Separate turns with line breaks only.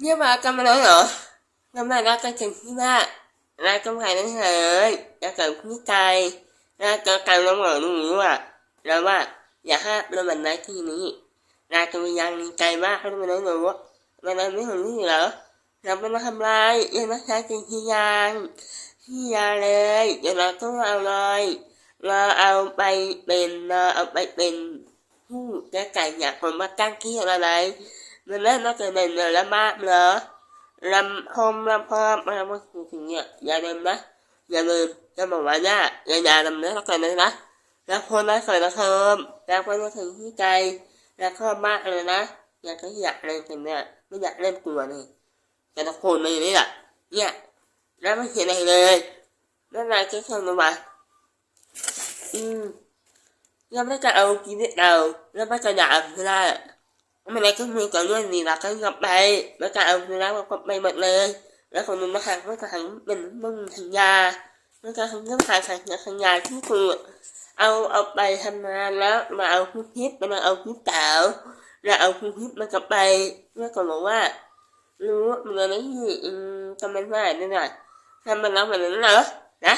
เนี่ยมากันมาแล้วเหรอเรามารักกันถึงที่ว่ารักกันภายในเลยรักกับพี่ใจรักกับการร้องหลงนี้ว่ะแล้วว่าอย่าห้ามเรามันไว้ที่นี้รักกันเป็นยังใจมากเขาไม่รู้หนูมันไม่ถึงนี่เหรอเราไม่มาทำลายยังรัใช้จริงที่ยังที่ยาเลยอดี๋ยวเราต้องเอาเลยเราเอาไปเป็นเราเอาไปเป็นผู้แก้ไขอยากคนมาตั้งที่อะไร มันไม่มาเกิดเป็นเนื้อละมากเหรลำคมลำพอมลำมันถึงเนี่ยอย่าลืมนะอย่าลืมจะบอกว่าเนี่ยอย่าอย่าลืมนะถ้าเกิดนะนะแล้วคนได้นเกิดระเทิมแล้วก็มาถึงที่ใจแล้วก็มากเลยนะอยากก็อยากเล่นกันเนี่ยไม่อยากเล่นกลัวนี่แต่ละคนในนี้แหละเนี่ยแล้วไม่เห็นอะไรเลยนั่นนายจะทำมาอืมยังไม่กล้เอากินนิดเดียวแล้วไม่กล้อยากไม่ได้ ไม่ได้ก็มือกับเรื่องนี้ละก็กลับไปแล้วก็เอาเวลาก็กลับไปหมดเลย แล้วคนนึงมาหักแล้วก็หันเป็นมึงสัญญาแล้วก็ทำเรื่องขายสัญญาสัญญาที่คือเอาเอาไปทำงานแล้วมาเอาผู้คิดมาเอาผู้เก่าแล้วเอาผู้คิดมากลับไปแล้วก็บอกว่า รู้เหมันอะไรที่อืมกำลังว่าเนี่ยทำมันแล้วแบบนั้นเหรอนะ